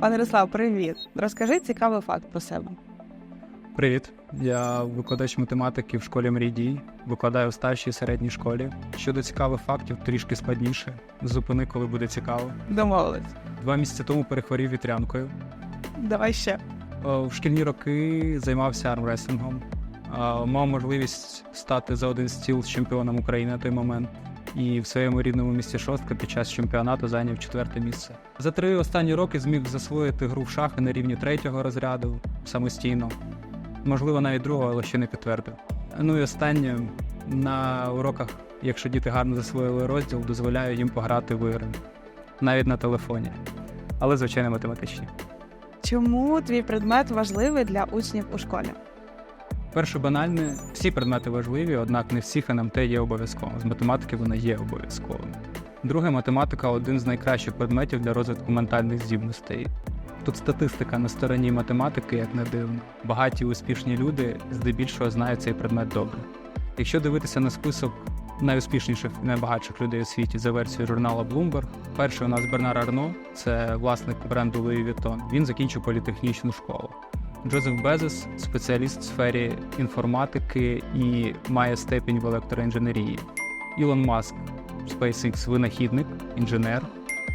Пане Ярослав, привіт. Розкажи цікавий факт про себе. Привіт, я викладач математики в школі Мрій Дій, викладаю в старшій середній школі. Щодо цікавих фактів, трішки складніше. Зупини, коли буде цікаво. Домовились. Два місяці тому перехворів вітрянкою. Давай ще. В шкільні роки займався армреслінгом. Е, Мав можливість стати за один стіл з чемпіоном України на той момент. І в своєму рідному місті Шостка під час чемпіонату зайняв четверте місце. За три останні роки зміг засвоїти гру в шахи на рівні третього розряду самостійно. Можливо, навіть другого, але ще не підтвердив. Ну і останнє на уроках, якщо діти гарно засвоїли розділ, дозволяю їм пограти в ігри. Навіть на телефоні. Але, звичайно, математичні. Чому твій предмет важливий для учнів у школі? Перше банальне, всі предмети важливі, однак не всіх НМТ є обов'язковим. З математики вона є обов'язковим. Друге, математика один з найкращих предметів для розвитку ментальних здібностей. Тут статистика на стороні математики, як не дивно. Багаті успішні люди здебільшого знають цей предмет добре. Якщо дивитися на список найуспішніших і найбагатших людей у світі за версією журналу Bloomberg, перший у нас Бернар Арно, це власник бренду Louis Vuitton. Він закінчив політехнічну школу. Джозеф Безос спеціаліст в сфері інформатики і має степінь в електроінженерії. Ілон Маск SpaceX винахідник, інженер.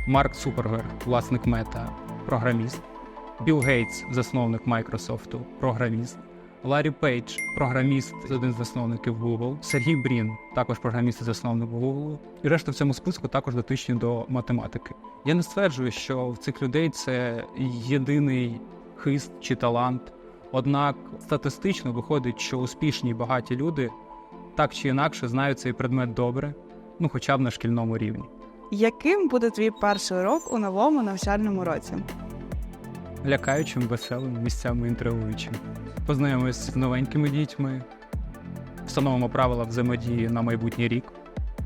Марк Цукерберг, власник мета, програміст. Білл Гейтс, засновник Майкрософту, програміст. Ларі Пейдж, програміст, один з засновників Google. Сергій Брін, також програміст і засновник Google. І решта в цьому списку також дотичні до математики. Я не стверджую, що в цих людей це єдиний хист чи талант. Однак статистично виходить, що успішні і багаті люди так чи інакше знають цей предмет добре, ну хоча б на шкільному рівні. Яким буде твій перший урок у новому навчальному році? Лякаючим, веселим, місцями інтригуючим. Познайомимося з новенькими дітьми, встановимо правила взаємодії на майбутній рік,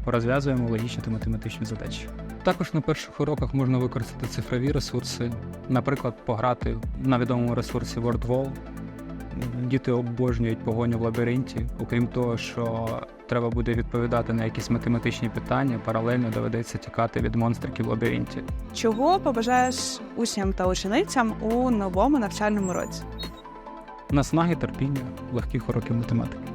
порозв'язуємо логічні та математичні задачі. Також на перших уроках можна використати цифрові ресурси, наприклад, пограти на відомому ресурсі WordWall. Діти обожнюють погоню в лабіринті. Окрім того, що треба буде відповідати на якісь математичні питання, паралельно доведеться тікати від монстриків в лабіринті. Чого побажаєш учням та ученицям у новому навчальному році? Наснаги терпіння, легких уроків математики.